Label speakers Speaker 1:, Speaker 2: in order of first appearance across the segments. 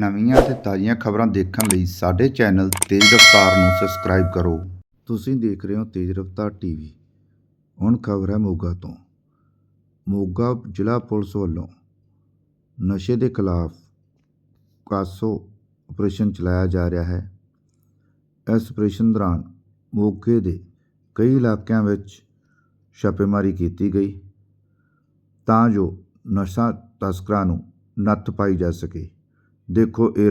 Speaker 1: ਨਵੀਆਂ ਅਤੇ ਤਾਜ਼ੀਆਂ ਖਬਰਾਂ ਦੇਖਣ ਲਈ ਸਾਡੇ ਚੈਨਲ ਤੇਜ਼ ਰਫ਼ਤਾਰ ਨੂੰ ਸਬਸਕ੍ਰਾਈਬ ਕਰੋ। ਤੁਸੀਂ ਦੇਖ ਰਹੇ ਹੋ ਤੇਜ਼ ਰਫ਼ਤਾਰ ਟੀਵੀ। ਹੁਣ ਖਬਰ ਹੈ ਮੋਗਾ ਤੋਂ। ਮੋਗਾ ਜ਼ਿਲ੍ਹਾ ਪੁਲਿਸ ਵੱਲੋਂ ਨਸ਼ੇ ਦੇ ਖਿਲਾਫ ਕਾਸੋ ਆਪਰੇਸ਼ਨ ਚਲਾਇਆ ਜਾ ਰਿਹਾ ਹੈ। ਇਸ ਆਪਰੇਸ਼ਨ ਦੌਰਾਨ ਮੋਗੇ ਦੇ ਕਈ ਇਲਾਕਿਆਂ ਵਿੱਚ ਛਾਪੇਮਾਰੀ ਕੀਤੀ ਗਈ ਤਾਂ ਜੋ ਨਸ਼ਾ ਤਸਕਰਾਂ ਨੂੰ ਨੱਥ ਪਾਈ ਜਾ ਸਕੇ। ਦੇਖੋ ਇਹ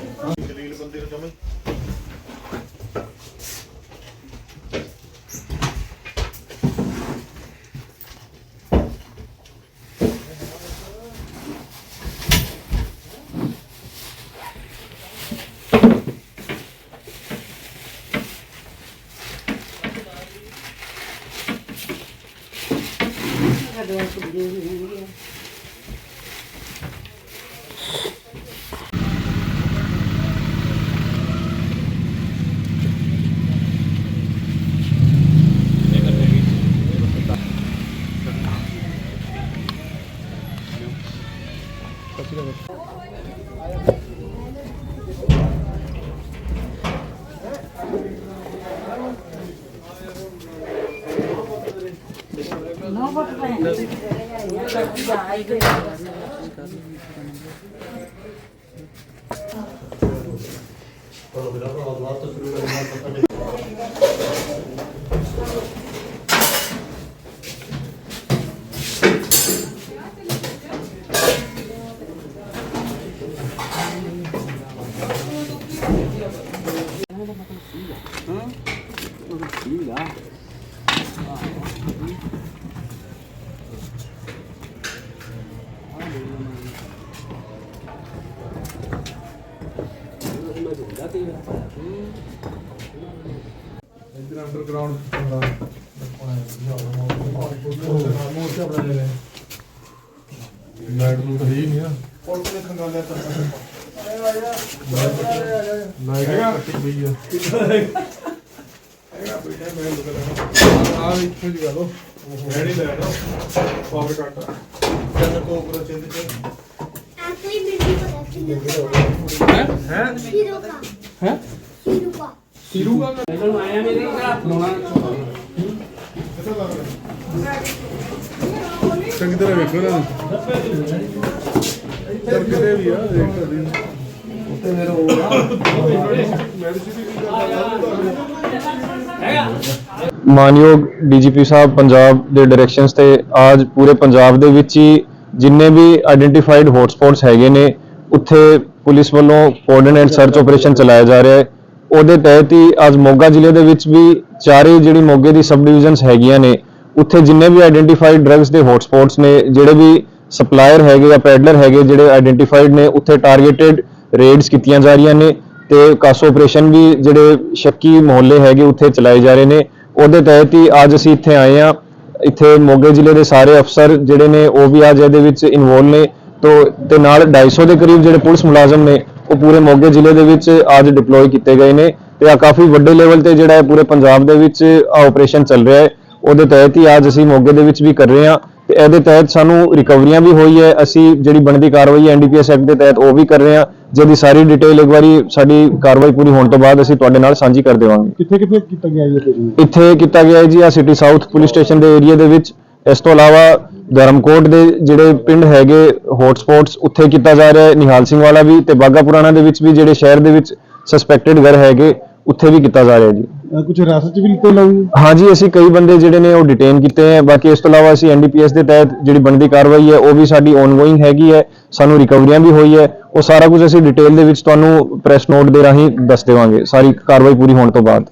Speaker 2: ਨਹੀਂ
Speaker 1: ਜਨਾਬ
Speaker 2: ਆ ਕਰ ਲੋ ਚੈੱਕ ਕਰ ਲੋ
Speaker 3: ਪੌੜੀਆਂ ਚ ਮਿਲਿਆ
Speaker 4: ਇੱਧਰ ਅੰਡਰਗਰਾਉਂਡ ਮੋਰਚਾ ਬਣਾਇਆ ਗਿਆ ਲਾਈਟ ਨੂੰ ਤਾਂ ਹੈ ਨਹੀਂ ਆ। ਪੁਲਿਸ ਨੇ ਖੰਗਾਲਿਆ ਤਾਂ ਲਾਈਟ ਕੱਟੀ ਪਈ ਆ। ਹੈਗਾ ਬੇਟਾ ਮੈਂ ਲੋਕਾਂ ਦਾ ਆ ਇੱਥੇ ਜੀ ਗਾਲੋ ਮੈਂ ਨਹੀਂ ਲੈਣਾ। ਪਾਵਰ ਕੱਟ ਜਦ ਕੋਕਰੋ ਚਿੰਦ ਚ।
Speaker 5: Maybe for actually.
Speaker 4: ਹੈ
Speaker 5: Sirupa.
Speaker 4: ਹੈ
Speaker 5: Sirupa.
Speaker 4: ਦਾ
Speaker 3: ਇਹਨਾਂ ਨੂੰ ਆਇਆ ਮੇਰੇ ਘਰ ਫਲਾਉਣਾ
Speaker 4: ਚੰਗੀ ਤਰ੍ਹਾਂ ਵੇਖੋ ਨਾ ਕਿਤੇ ਵੀ ਆ ਦੇਖ ਕਰੀ ਉੱਤੇ ਮੇਰੇ ਉਹ
Speaker 6: ਮਾਨਯੋਗ ਡੀਜੀਪੀ ਸਾਹਿਬ, ਪੰਜਾਬ ਦੇ ਡਾਇਰੈਕਸ਼ਨਸ ਤੇ ਅੱਜ ਪੂਰੇ ਪੰਜਾਬ ਦੇ ਵਿੱਚ ਹੀ ਜਿੰਨੇ ਵੀ ਆਇਡੈਂਟੀਫਾਈਡ ਹੌਟਸਪੌਟਸ ਹੈਗੇ ਨੇ ਉੱਥੇ ਪੁਲਿਸ ਵੱਲੋਂ ਕੋਆਰਡੀਨੇਟ ਸਰਚ ਆਪਰੇਸ਼ਨ ਚਲਾਇਆ ਜਾ ਰਿਹਾ ਹੈ। ਉਹਦੇ ਤਹਿਤ ਹੀ ਅੱਜ ਮੋਗਾ ਜ਼ਿਲ੍ਹੇ ਦੇ ਵਿੱਚ ਵੀ ਚਾਰੇ ਜਿਹੜੀ ਮੋਗੇ ਦੀ ਸਬ ਡਿਵੀਜ਼ਨਸ ਹੈਗੀਆਂ ਨੇ, ਉੱਥੇ ਜਿੰਨੇ ਵੀ ਆਇਡੈਂਟੀਫਾਈਡ ਡਰੱਗਸ ਦੇ ਹੌਟਸਪੌਟਸ ਨੇ, ਜਿਹੜੇ ਵੀ ਸਪਲਾਇਰ ਹੈਗੇ ਜਾਂ ਪੈਡਲਰ ਹੈਗੇ ਜਿਹੜੇ ਆਇਡੈਂਟੀਫਾਈਡ ਨੇ, ਉੱਥੇ ਟਾਰਗੇਟਡ ਰੇਡਸ ਕੀਤੀਆਂ ਜਾ ਰਹੀਆਂ ਨੇ ਤੇ ਕਾਸੋ ਆਪਰੇਸ਼ਨ ਵੀ ਜਿਹੜੇ ਸ਼ੱਕੀ ਮੁਹੱਲੇ ਹੈਗੇ ਉੱਥੇ ਚਲਾਏ ਜਾ ਰਹੇ ਨੇ। ਉਹਦੇ ਤਹਿਤ ਹੀ ਅੱਜ ਅਸੀਂ ਇੱਥੇ ਆਏ ਆ ਇੱਥੇ ਮੋਗੇ ਜ਼ਿਲ੍ਹੇ ਦੇ ਸਾਰੇ ਅਫਸਰ ਜਿਹੜੇ ਨੇ, ਉਹ ਵੀ ਅੱਜ ਇਹਦੇ ਵਿੱਚ ਇਨਵੋਲ ਨੇ। ਤੋ ਤੇ ਨਾਲ 250 ਦੇ ਕਰੀਬ ਜਿਹੜੇ ਪੁਲਿਸ ਮੁਲਾਜ਼ਮ ਨੇ ਉਹ ਪੂਰੇ ਮੋਗੇ ਜ਼ਿਲ੍ਹੇ ਦੇ ਵਿੱਚ ਅੱਜ ਡਿਪਲੋਏ ਕੀਤੇ ਗਏ ਨੇ ਤੇ ਆ ਕਾਫੀ ਵੱਡੇ ਲੈਵਲ ਤੇ ਜਿਹੜਾ ਹੈ ਪੂਰੇ ਪੰਜਾਬ ਦੇ ਵਿੱਚ ਆ ਆਪਰੇਸ਼ਨ ਚੱਲ ਰਿਹਾ ਹੈ। ਉਹਦੇ ਤਹਿਤ ਹੀ ਅੱਜ ਅਸੀਂ ਮੋਗੇ ਦੇ ਵਿੱਚ ਵੀ ਕਰ ਰਹੇ ਹਾਂ ਤੇ ਇਹਦੇ ਤਹਿਤ ਸਾਨੂੰ ਰਿਕਵਰੀਆਂ ਵੀ ਹੋਈ ਹੈ। ਅਸੀਂ ਜਿਹੜੀ ਬਣਦੀ ਕਾਰਵਾਈ ਐਨਡੀਪੀਐਸ ਐਕਟ ਦੇ ਤਹਿਤ ਉਹ ਵੀ ਕਰ ਰਹੇ ਹਾਂ। ਜਿਹਦੀ ਸਾਰੀ ਡਿਟੇਲ ਇੱਕ ਵਾਰੀ ਸਾਡੀ ਕਾਰਵਾਈ ਪੂਰੀ ਹੋਣ ਤੋਂ ਬਾਅਦ ਅਸੀਂ ਤੁਹਾਡੇ ਨਾਲ ਸਾਂਝੀ ਕਰ ਦੇਵਾਂਗੇ।
Speaker 4: ਕਿੱਥੇ ਕਿੱਥੇ ਕੀਤਾ ਗਿਆ ਇਹ? ਤੇ
Speaker 6: ਇੱਥੇ ਕੀਤਾ ਗਿਆ ਹੈ ਜੀ ਆ ਸਿਟੀ ਸਾਊਥ ਪੁਲਿਸ ਸਟੇਸ਼ਨ ਦੇ ਏਰੀਆ ਦੇ ਵਿੱਚ। ਇਸ ਤੋਂ ਇਲਾਵਾ ਧਰਮਕੋਟ ਦੇ ਜਿਹੜੇ ਪਿੰਡ ਹੈਗੇ ਹੌਟਸਪੌਟਸ ਉੱਥੇ ਕੀਤਾ ਜਾ ਰਿਹਾ ਹੈ। ਨਿਹਾਲ ਸਿੰਘ ਵਾਲਾ ਵੀ ਤੇ ਬਾਗਾ ਪੁਰਾਣਾ ਦੇ ਵਿੱਚ ਵੀ ਜਿਹੜੇ ਸ਼ਹਿਰ ਦੇ ਵਿੱਚ ਸਸਪੈਕਟਡ ਘਰ ਹੈਗੇ ਉੱਥੇ ਵੀ ਕੀਤਾ ਜਾ ਰਿਹਾ ਜੀ।
Speaker 7: ਕੁਝ ਹਿਰਾਸਤ ਚ ਵੀ ਲਿੱਤੇ ਲੋਕ?
Speaker 6: ਹਾਂਜੀ ਅਸੀਂ ਕਈ ਬੰਦੇ ਜਿਹੜੇ ਨੇ ਉਹ ਡਿਟੇਨ ਕੀਤੇ ਹੈ। ਬਾਕੀ ਇਸ ਤੋਂ ਇਲਾਵਾ ਅਸੀਂ ਐਨਡੀਪੀਐਸ ਦੇ ਤਹਿਤ ਜਿਹੜੀ ਬਣਦੀ ਕਾਰਵਾਈ ਹੈ ਉਹ ਵੀ ਸਾਡੀ ਔਨਗੋਇੰਗ ਹੈਗੀ ਹੈ। ਸਾਨੂੰ ਰਿਕਵਰੀਆਂ ਵੀ ਹੋਈ ਹੈ। ਉਹ ਸਾਰਾ ਕੁਝ ਅਸੀਂ ਡਿਟੇਲ ਦੇ ਵਿੱਚ ਤੁਹਾਨੂੰ ਪ੍ਰੈਸ ਨੋਟ ਦੇ ਰਾਹੀਂ ਦੱਸ ਦੇਵਾਂਗੇ। ਸਾਰੀ ਕਾਰਵਾਈ ਪੂਰੀ ਹੋਣ ਤੋਂ ਬਾਅਦ।